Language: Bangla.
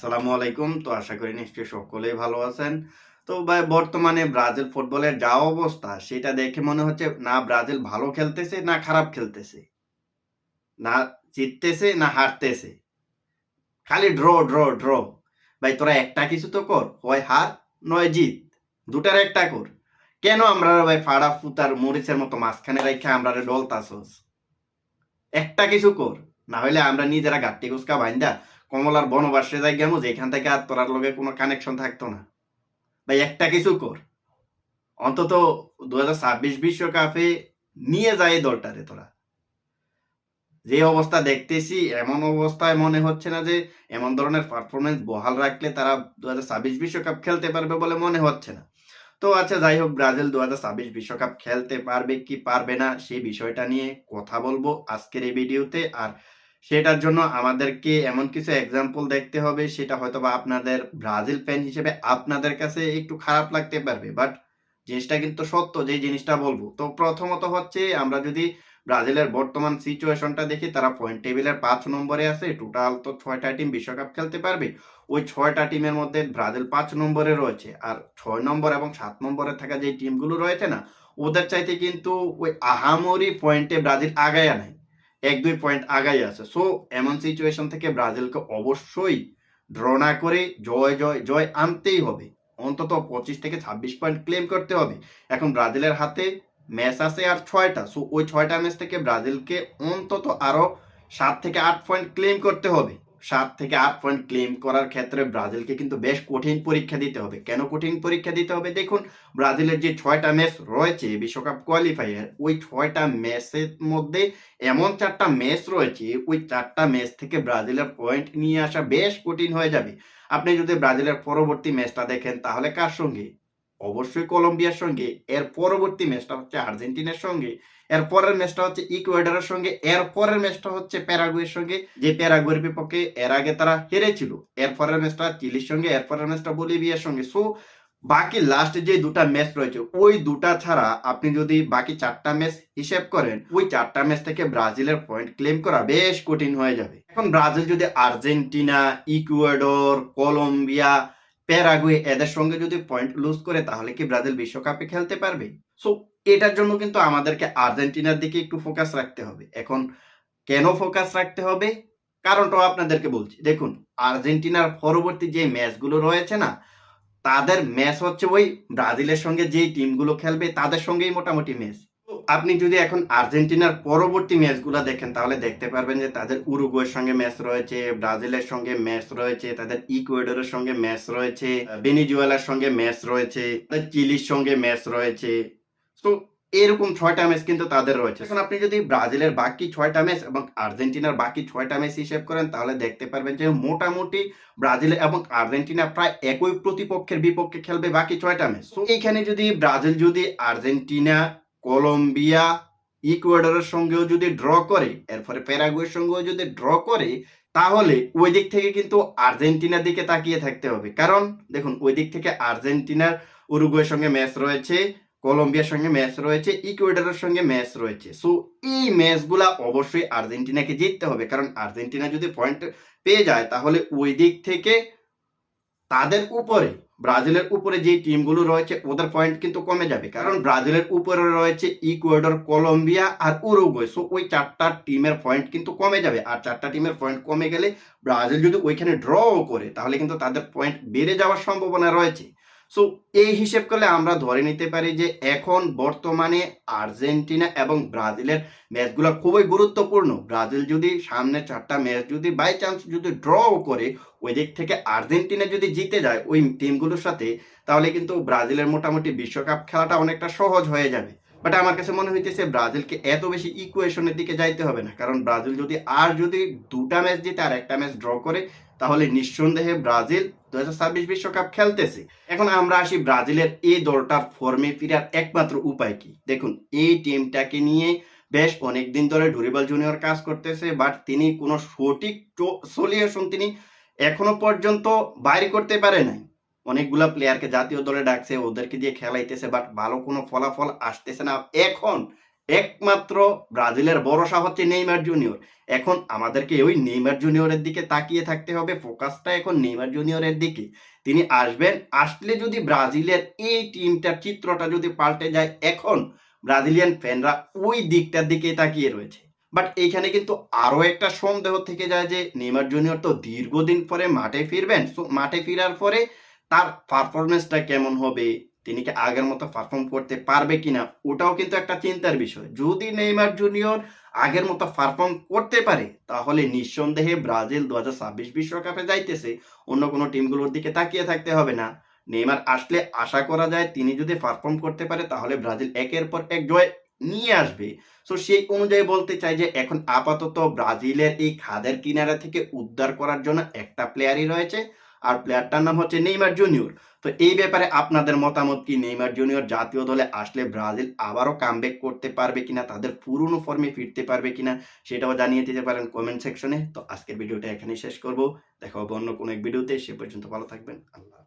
আসসালামু আলাইকুম। তো আশা করি নিশ্চয়ই সকলেই ভালো আছেন। তো ভাই, বর্তমানে ব্রাজিল ফুটবলের যা অবস্থা, সেটা দেখে মনে হচ্ছে না ব্রাজিল ভালো খেলতেছে, না খারাপ খেলতেছে। না জিততেছে, না হারতেছে। খালি ড্র ড্র ড্র ভাই, তোরা একটা কিছু তো কর হয় হার, নয় জিত। দুটার একটা কর। কেন আমরা ভাই ফাড়া ফুতার মরিচের মতো মাঝখানে রেখে আমরা ডলতাছস একটা কিছু কর, না হলে আমরা নিজেরা গাট্টি গুসকা বাইন্দা কমলার বনবাসে যাই গেমো, যেখান থেকে আর তোরার লগে কোনো কানেকশন থাকতো না। ভাই, একটা কিছু কর। অন্তত দু বিশ্বকাপে নিয়ে যায় দলটারে তোরা। যে অবস্থা দেখতেছি, এমন অবস্থায় মনে হচ্ছে না যে এমন ধরনের পারফরমেন্স বহাল রাখলে তারা দু বিশ্বকাপ খেলতে পারবে বলে মনে হচ্ছে না। তো আচ্ছা যাই হোক, ব্রাজিল দু বিশ্বকাপ খেলতে পারবে কি পারবে না সেই বিষয়টা নিয়ে কথা বলব আজকের এই ভিডিওতে। আর সেটার জন্য আমাদেরকে এমন কিছু এক্সাম্পল দেখতে হবে, সেটা হয়তো বা আপনাদের ব্রাজিল ফ্যান হিসেবে আপনাদের কাছে একটু খারাপ লাগতে পারবে। বাট জিনিসটা কিন্তু সত্য, যে জিনিসটা বলব। তো প্রথমত হচ্ছে, আমরা যদি ব্রাজিলের বর্তমান সিচুয়েশনটা দেখি, তারা পয়েন্ট টেবিলের পাঁচ নম্বরে আছে টোটাল তো ছয়টা টিম বিশ্বকাপ খেলতে পারবে। ওই ছয়টা টিমের মধ্যে ব্রাজিল পাঁচ নম্বরে রয়েছে। আর ছয় নম্বর এবং সাত নম্বরে থাকা যে টিমগুলো রয়েছে না, ওদের চাইতে কিন্তু ওই আহামরি পয়েন্টে ব্রাজিল আগায়া নাই। এক, দুই পয়েন্ট আগাই আছে। সো এমন সিচুয়েশন থেকে ব্রাজিলকে অবশ্যই ড্র না করে জয় জয় জয় আনতেই হবে। অন্তত পঁচিশ থেকে ছাব্বিশ পয়েন্ট ক্লেম করতে হবে। এখন ব্রাজিলের হাতে ম্যাচ আছে আর ছয়টা। সো ওই ছয়টা ম্যাচ থেকে ব্রাজিলকে অন্তত আরও সাত থেকে আট পয়েন্ট ক্লেম করতে হবে। সাত থেকে আট পয়েন্ট ক্লেম করার ক্ষেত্রে ব্রাজিলকে কিন্তু বেশ কঠিন পরীক্ষা দিতে হবে। কেন কঠিন পরীক্ষা দিতে হবে? দেখুন, ব্রাজিলের যে ছয়টা ম্যাচ রয়েছে, বিশ্বকাপ কোয়ালিফায়ার ওই ছয়টা ম্যাচের মধ্যে এমন চারটা ম্যাচ রয়েছে, ওই চারটা ম্যাচ থেকে ব্রাজিলের পয়েন্ট নিয়ে আসা বেশ কঠিন হয়ে যাবে। আপনি যদি ব্রাজিলের পরবর্তী ম্যাচটা দেখেন, তাহলে কার সঙ্গে? অবশ্যই কলম্বিয়ার সঙ্গে, এর পরবর্তী ম্যাচটা হচ্ছে আর্জেন্টিনার সঙ্গে, এর পরের ম্যাচটা হচ্ছে ইকুয়েডারের সঙ্গে, এর পরের ম্যাচটা হচ্ছে প্যারাগুয়ের সঙ্গে, যে প্যারাগুয়ের বিপক্ষে এর আগে তারা হেরেছিল, এর পরের ম্যাচটা চিলির সঙ্গে, এর পরের ম্যাচটা বলিভিয়ার সঙ্গে। সো বাকি লাস্ট যে দুটা ম্যাচ রয়েছে, ওই দুটা ছাড়া আপনি যদি বাকি চারটা ম্যাচ হিসেব করেন, ওই চারটা ম্যাচ থেকে ব্রাজিলের পয়েন্ট ক্লেম করা বেশ কঠিন হয়ে যাবে। এখন ব্রাজিল যদি আর্জেন্টিনা, ইকুয়েডর, কলম্বিয়া প্যারাগুয়ে এদের সঙ্গে যদি পয়েন্ট লুজ করে, তাহলে কি ব্রাজিল বিশ্বকাপে খেলতে পারবে? সো এটার জন্য কিন্তু আমাদেরকে আর্জেন্টিনার দিকে একটু ফোকাস রাখতে হবে। এখন কেন ফোকাস রাখতে হবে? কারণটাও আপনাদেরকে বলছি। দেখুন, আর্জেন্টিনার পরবর্তী যে ম্যাচগুলো রয়েছে না, তাদের ম্যাচ হচ্ছে ওই ব্রাজিলের সঙ্গে যেই টিমগুলো খেলবে, তাদের সঙ্গেই মোটামুটি ম্যাচ। আপনি যদি এখন আর্জেন্টিনার পরবর্তী ম্যাচগুলো দেখেন, তাহলে দেখতে পারবেন যে তাদের উরুগুয়ের সঙ্গে ম্যাচ রয়েছে, ব্রাজিলের সঙ্গে ম্যাচ রয়েছে, তাদের ইকুয়েডরের সঙ্গে ম্যাচ রয়েছে বেনিজুয়েলার সঙ্গে ম্যাচ রয়েছে চিলির সঙ্গে ম্যাচ রয়েছে। তো এরকম ছয়টা ম্যাচ কিন্তু তাদের রয়েছে। এখন আপনি যদি ব্রাজিলের বাকি ছয়টা ম্যাচ এবং আর্জেন্টিনার বাকি ছয়টা ম্যাচ হিসেব করেন, তাহলে দেখতে পারবেন যে মোটামুটি ব্রাজিল এবং আর্জেন্টিনা প্রায় একই প্রতিপক্ষের বিপক্ষে খেলবে বাকি ছয়টা ম্যাচ। তো এইখানে যদি ব্রাজিল, যদি আর্জেন্টিনা কলম্বিয়া ইকুয়েডরের সঙ্গেও যদি ড্র করে, এরপরে প্যারাগুয়ের সঙ্গেও যদি ড্র করে, তাহলে ওই দিক থেকে কিন্তু আর্জেন্টিনার দিকে তাকিয়ে থাকতে হবে। কারণ দেখুন, ওই দিক থেকে আর্জেন্টিনার উরুগুয়ের সঙ্গে ম্যাচ রয়েছে, কলম্বিয়ার সঙ্গে ম্যাচ রয়েছে, ইকুয়েডরের সঙ্গে ম্যাচ রয়েছে। সো এই ম্যাচগুলা অবশ্যই আর্জেন্টিনাকে জিততে হবে। কারণ আর্জেন্টিনা যদি পয়েন্ট পেয়ে যায়, তাহলে ওই দিক থেকে তাদের উপরে, ব্রাজিলের উপরে যে টিমগুলো রয়েছে, ওদের পয়েন্ট কিন্তু কমে যাবে। কারণ ব্রাজিলের উপরে রয়েছে ইকুয়েডর, কলম্বিয়া আর উরুগুয়ে। সো ওই চারটা টিমের পয়েন্ট কিন্তু কমে যাবে। আর চারটা টিমের পয়েন্ট কমে গেলে ব্রাজিল যদি ওইখানে ড্রও করে, তাহলে কিন্তু তাদের পয়েন্ট বেড়ে যাওয়ার সম্ভাবনা রয়েছে। সো এই হিসেব করলে আমরা ধরে নিতে পারি যে এখন বর্তমানে আর্জেন্টিনা এবং ব্রাজিলের ম্যাচগুলো খুবই গুরুত্বপূর্ণ। ব্রাজিল যদি সামনে চারটা ম্যাচ যদি বাই চান্স যদি ড্র করে, ওই দিক থেকে আর্জেন্টিনা যদি জিতে যায় ওই টিমগুলোর সাথে, তাহলে কিন্তু ব্রাজিলের মোটামুটি বিশ্বকাপ খেলাটা অনেকটা সহজ হয়ে যাবে। বাট আমার কাছে মনে হইতেছে ব্রাজিলকে এত বেশি ইকুয়েশনের দিকে যাইতে হবে না। কারণ ব্রাজিল যদি আর যদি দুটা ম্যাচ জিতে আর একটা ম্যাচ ড্র করে, তাহলে নিঃসন্দেহে ব্রাজিল দু বিশ্বকাপ খেলতেছে। এখন আমরা আসি ব্রাজিলের এই দলটার ফর্মে ফিরার একমাত্র উপায় কি? দেখুন, এই টিমটাকে নিয়ে বেশ অনেকদিন ধরে ডুরিবাল জুনিয়র কাজ করতেছে বাট তিনি কোনো সঠিক সলিউশন তিনি এখনও পর্যন্ত বাইর করতে পারে নাই। অনেকগুলা প্লেয়ারকে জাতীয় দলে ডাকছে, ওদেরকে দিয়ে খেলাইতেছে বাট ভালো কোনো ফলাফল আসতেছে না। এখন একমাত্র ব্রাজিলের ভরসা হচ্ছে নেইমার জুনিয়র। এখন আমাদেরকে ওই নেইমার জুনিয়রের দিকে তাকিয়ে থাকতে হবে, ফোকাসটা এখন নেইমার জুনিয়রের দিকে। তিনি আসবেন, আসলে যদি ব্রাজিলের এই টিমটার চিত্রটা যদি পাল্টে যায়, এখন ব্রাজিলিয়ান ফ্যানরা ওই দিকটার দিকে তাকিয়ে রয়েছে। বাট এইখানে কিন্তু আরও একটা সন্দেহ থেকে যায় যে নেইমার জুনিয়র তো দীর্ঘদিন পরে মাঠে ফিরবেন, সো মাঠে ফেরার পরে তার পারফরমেন্সটা কেমন হবে? তিনি কি আগের মতো পারফর্ম করতে পারবে কিনা, ওটাও কিন্তু একটা চিন্তার বিষয়। যদি নেইমার জুনিয়র আগের মতো পারফর্ম করতে পারে, তাহলে নিঃসন্দেহে ব্রাজিল দু বিশ্বকাপে যাইতেছে, অন্য কোনো টিমগুলোর দিকে তাকিয়ে থাকতে হবে না। নেইমার আসলে আশা করা যায় তিনি যদি পারফর্ম করতে পারে, তাহলে ব্রাজিল একের পর এক জয় নিয়ে আসবে। সো সেই অনুযায়ী বলতে চাই যে, এখন আপাতত ব্রাজিলের এই খাদের কিনারা থেকে উদ্ধার করার জন্য একটা প্লেয়ারই রয়েছে। আর প্লেয়ারটার নাম হচ্ছে নেইমার জুনিয়র। তো এই ব্যাপারে আপনাদের মতামত কি? নেইমার জুনিয়র জাতীয় দলে আসলে ব্রাজিল আবারও কামব্যাক করতে পারবে কিনা? তাদের পুরনো ফর্মে ফিরতে পারবে কিনা? সেটাও জানিয়ে দিতে পারেন কমেন্ট সেকশনে তো আজকের ভিডিওটা এখানেই শেষ করব। দেখা হবে অন্য কোনো এক ভিডিওতে সে পর্যন্ত ভালো থাকবেন। আল্লাহ